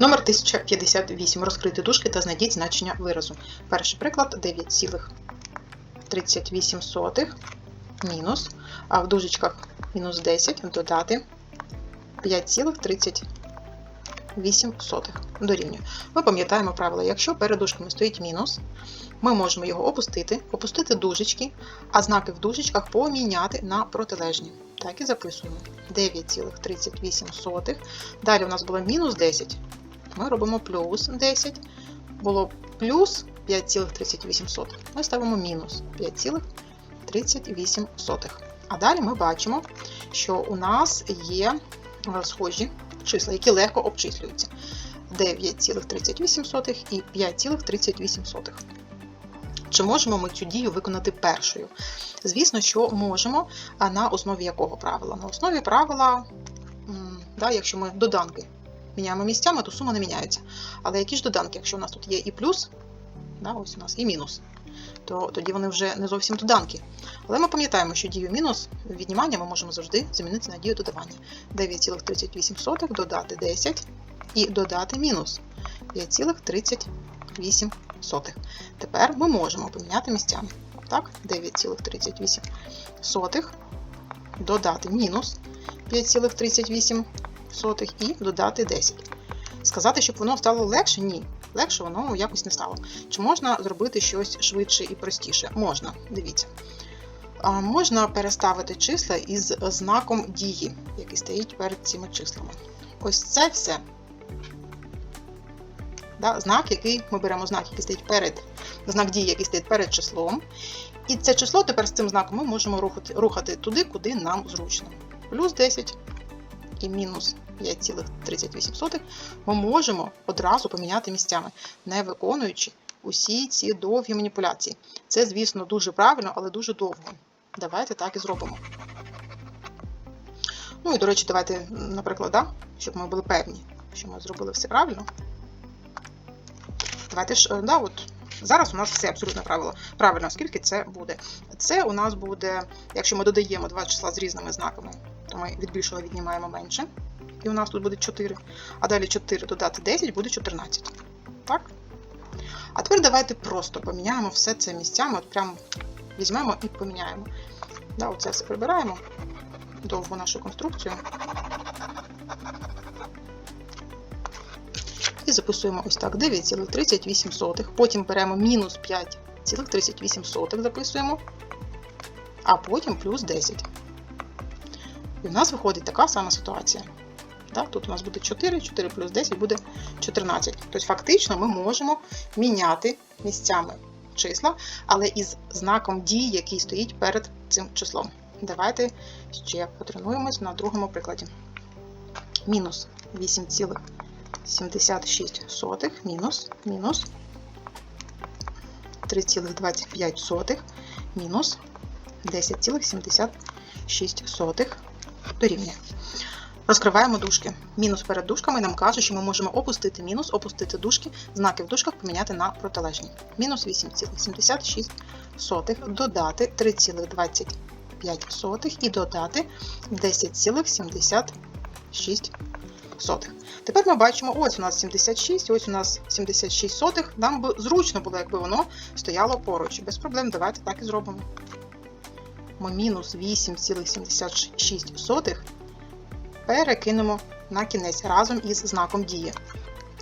Номер 1058. Розкрити дужки та знайдіть значення виразу. Перший приклад 9,38 мінус, а в дужечках мінус 10 додати 5,38 дорівнює. Ми пам'ятаємо правило, якщо перед дужками стоїть мінус, ми можемо його опустити, опустити дужечки, а знаки в дужечках поміняти на протилежні. Так і записуємо. 9,38. Далі у нас було мінус 10. Ми робимо плюс 10. Було плюс 5,38. Ми ставимо мінус 5,38. А далі ми бачимо, що у нас є схожі числа, які легко обчислюються. 9,38 і 5,38. Чи можемо ми цю дію виконати першою? Звісно, що можемо, а на основі якого правила? На основі правила, да, якщо ми доданки міняємо місцями, то сума не міняється. Але які ж доданки, якщо у нас тут є і плюс, да, ось у нас і мінус, то тоді вони вже не зовсім доданки. Але ми пам'ятаємо, що дію мінус віднімання ми можемо завжди замінити на дію додавання. 9,38 додати 10 і додати мінус 5,38. Тепер ми можемо поміняти місцями. Так, 9,38 додати мінус 5,38 і додати 10. Сказати, щоб воно стало легше? Ні. Легше воно якось не стало. Чи можна зробити щось швидше і простіше? Можна, дивіться. А, Можна переставити числа із знаком дії, який стоїть перед цими числами. Ось це все. Да, знак, який ми беремо знак, який стоїть перед знак дії, який стоїть перед числом. І це число тепер з цим знаком ми можемо рухати, рухати туди, куди нам зручно. Плюс 10 і мінус 5,38 ми можемо одразу поміняти місцями, не виконуючи усі ці довгі маніпуляції. Це, звісно, дуже правильно, але дуже довго. Давайте так і зробимо. Ну і, до речі, давайте, наприклад, да, щоб ми були певні, що ми зробили все правильно. Давайте ж, е, да, от зараз у нас все абсолютно правило. правильно, скільки це буде. Це у нас буде, якщо ми додаємо два числа з різними знаками, то ми від більшого віднімаємо менше. І у нас тут буде 4. А далі 4 додати 10 буде 14. Так? А тепер давайте просто поміняємо все це місцями, от прямо візьмемо і поміняємо. Да, Оце все прибираємо, довгу нашу конструкцію. І записуємо ось так: 9,38. Потім беремо мінус 5,38 записуємо, а потім плюс 10. І у нас виходить така сама ситуація. Так, Тут у нас буде 4, 4 плюс 10 буде 14. Тобто, фактично, ми можемо міняти місцями числа, але із знаком дії, який стоїть перед цим числом. Давайте ще потренуємось на другому прикладі. Мінус 8,76 мінус, мінус 3,25 мінус 10,76 дорівнює. Розкриваємо дужки. Мінус перед дужками нам каже, що ми можемо опустити мінус, опустити дужки, знаки в дужках поміняти на протилежні. Мінус 8,76 додати 3,25 і додати 10,76. Тепер ми бачимо, ось у нас 76, ось у нас 76 сотих. Нам би зручно було, якби воно стояло поруч. Без проблем, давайте так і зробимо. Ми мінус 8,76 перекинемо на кінець разом із знаком дії.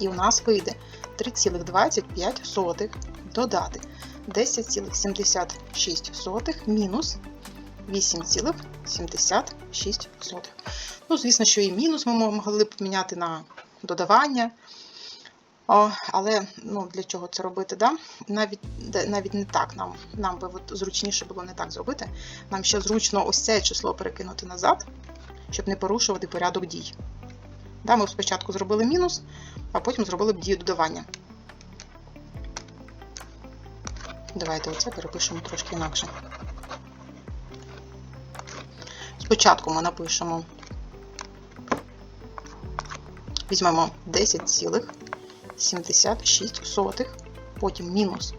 І у нас вийде 3,25 додати 10,76 мінус 8,76. Ну, звісно, що і мінус ми могли б поміняти на додавання. Але ну, для чого це робити? Да? Навіть навіть не так нам нам би от зручніше було не так зробити. Нам ще зручно ось це число перекинути назад, щоб не порушувати порядок дій. Да, Ми спочатку зробили мінус, а потім зробили б дію додавання. Давайте оце перепишемо трошки інакше. Спочатку ми напишемо, візьмемо 10,76, потім мінус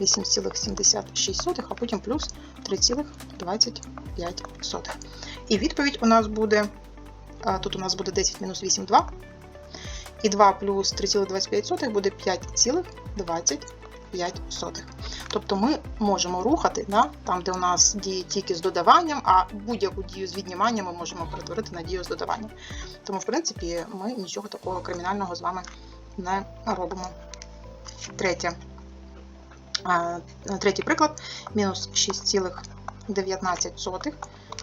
8,76, а потім плюс 3,25. І відповідь у нас буде, тут у нас буде 10 мінус 8, 2. І 2 плюс 3,25 буде 5,25. Тобто ми можемо рухати да, там, де у нас діє тільки з додаванням, а будь-яку дію з відніманням ми можемо перетворити на дію з додаванням. Тому, в принципі, ми нічого такого кримінального з вами не робимо. Третє. Третій приклад. Мінус 6,19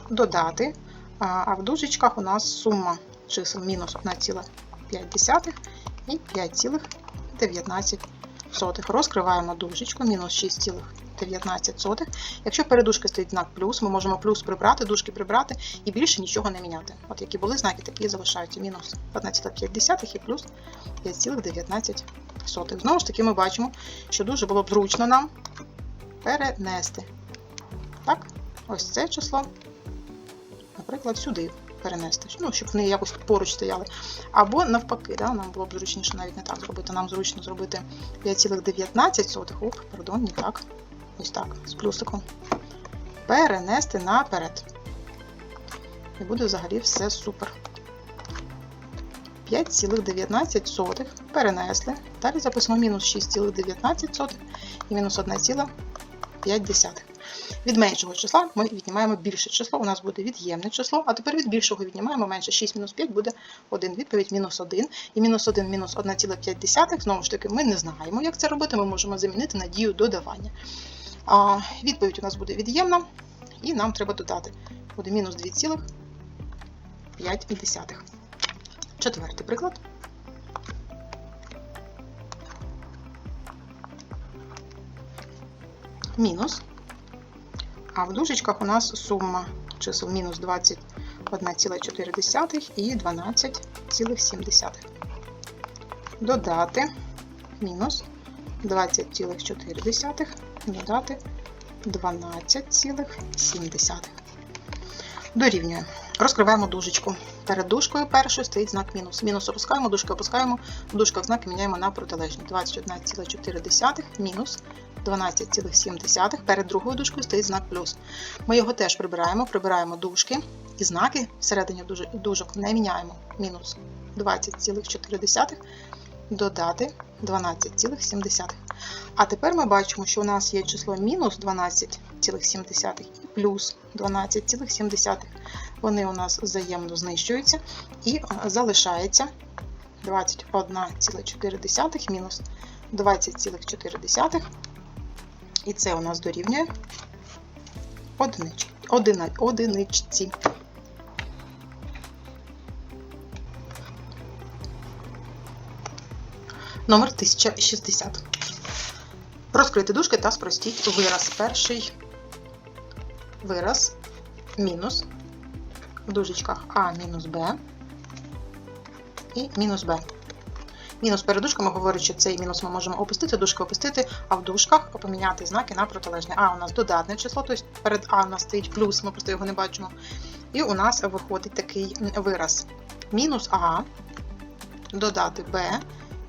додати. А в дужечках у нас сума чисел мінус 1,5 і 5,19. Розкриваємо дужечку, мінус 6,19. Якщо перед дужкою стоїть знак плюс, ми можемо плюс прибрати, дужки прибрати і більше нічого не міняти. От які були знаки, такі залишаються. Мінус 1,5 і плюс 5,19. Знову ж таки, ми бачимо, що дуже було б зручно нам перенести. Так, ось це число, наприклад, сюди перенести, ну, щоб вони якось поруч стояли. Або навпаки, да, нам було б зручніше навіть не так зробити. Нам зручно зробити 5,19. Оп, пардон, не так. Ось так, з плюсиком. Перенести наперед. І буде взагалі все супер. 5,19 перенесли. Далі записуємо мінус 6,19 і мінус 1,5. Від меншого числа ми віднімаємо більше число, у нас буде від'ємне число, а тепер від більшого віднімаємо менше 6 мінус 5 буде 1. Відповідь мінус 1. І мінус 1 мінус 1,5. Знову ж таки, ми не знаємо, як це робити, ми можемо замінити на дію додавання. А, Відповідь у нас буде від'ємна, і нам треба додати. Буде мінус 2,5. Четвертий приклад. Мінус. А в дужечках у нас сума чисел мінус 21,4 і 12,7. Додати мінус 20,4, додати 12,7. Дорівнює. Розкриваємо дужечку. Перед дужкою першою стоїть знак мінус. Мінус опускаємо, дужку опускаємо, в дужках знак міняємо на протилежні. 21,4 мінус 12,7. Перед другою дужкою стоїть знак плюс. Ми його теж прибираємо, прибираємо дужки і знаки всередині дужок не міняємо. Мінус 20,4 додати 12,7. А тепер ми бачимо, що у нас є число мінус 12,7 і плюс 12,7. Вони у нас взаємно знищуються і залишається 21,4 мінус 20,4. І це у нас дорівнює одинич, одини, одиничці. Номер 1060. Розкрити дужки та спростіть вираз. Перший вираз мінус в дужечках А мінус Б і мінус Б. Мінус перед дужками говорить, що цей мінус ми можемо опустити, дужки опустити, а в дужках поміняти знаки на протилежне. А у нас додатне число, тобто перед А у нас стоїть плюс, ми просто його не бачимо. І у нас виходить такий вираз. Мінус А додати Б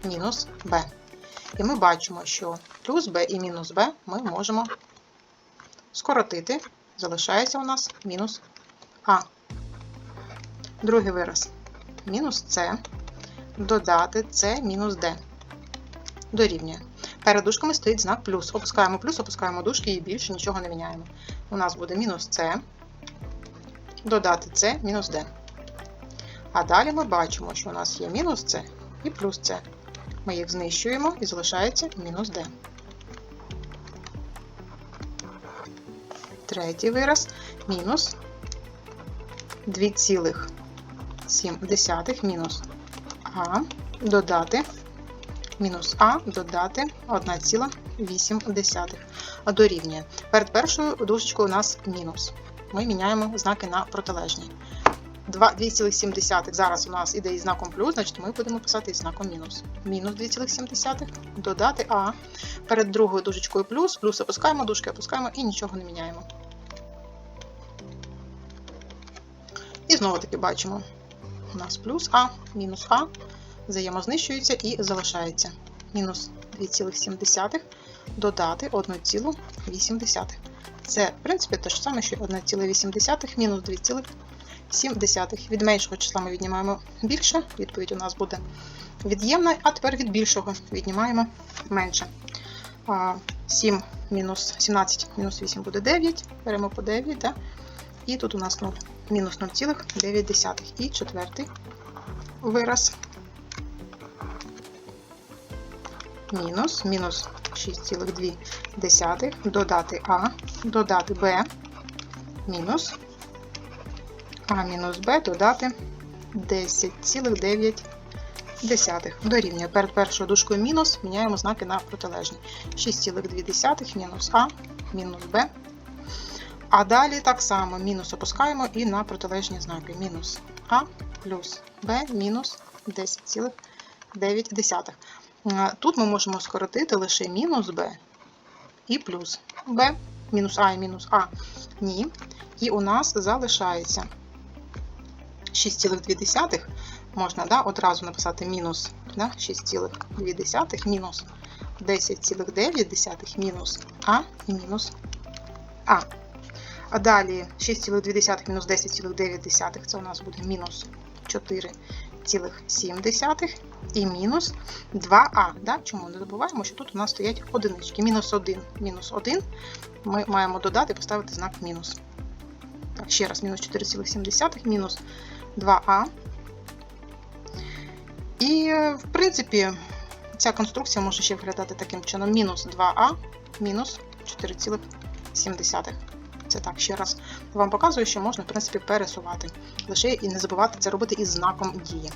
мінус Б. І ми бачимо, що плюс b і мінус b ми можемо скоротити. Залишається у нас мінус А. Другий вираз. Мінус С. Додати С мінус Д. Дорівнює. Перед дужками стоїть знак плюс. Опускаємо плюс, опускаємо дужки і більше нічого не міняємо. У нас буде мінус С. Додати С мінус Д. А далі ми бачимо, що у нас є мінус С і плюс С. Ми їх знищуємо і залишається мінус d. Третій вираз мінус 2,7 мінус А додати мінус А додати 1,8 дорівнює. Перед першою дужечкою у нас мінус. Ми міняємо знаки на протилежні. 2,7 зараз у нас іде із знаком плюс, значить ми будемо писати із знаком мінус. Мінус 2,7 додати А. Перед другою дужечкою плюс, плюс опускаємо, дужки опускаємо і нічого не міняємо. І знову таки бачимо: у нас плюс А, мінус А, взаємознищується і залишається. Мінус 2,7 додати 1,8. Це, в принципі, те ж саме, що 1,8 мінус 2,7. 7 десятих. Від меншого числа ми віднімаємо більше. Відповідь у нас буде від'ємне, а тепер від більшого віднімаємо менше. А, 7 мінус 17 мінус 8 буде 9, беремо по 9, да? і тут у нас 0, мінус 0,9. І четвертий вираз. Мінус, мінус 6,2 додати А, додати Б, мінус А мінус Б додати 10,9 десятих. Дорівнює. Перед першою дужкою мінус міняємо знаки на протилежні. 6,2 мінус А, мінус Б. А далі так само мінус опускаємо і на протилежні знаки. Мінус А плюс Б мінус 10,9. Е, Тут ми можемо скоротити лише мінус Б і плюс Б. Мінус А і мінус А. Ні. І у нас залишається 6,2 можна да, одразу написати мінус да, 6,2 мінус 10,9 мінус А і мінус А. А далі 6,2 мінус 10,9 це у нас буде мінус 4,7 і мінус 2а. Да? Чому не забуваємо, що тут у нас стоять одинички. Мінус 1, мінус 1. Ми маємо додати і поставити знак мінус. Так, ще раз, мінус 4,7, мінус 2а. І, в принципі, ця конструкція може ще виглядати таким чином: мінус 2а, мінус 4,7. Це так, ще раз вам показую, що можна, в принципі, пересувати. Лише і не забувати це робити із знаком дії.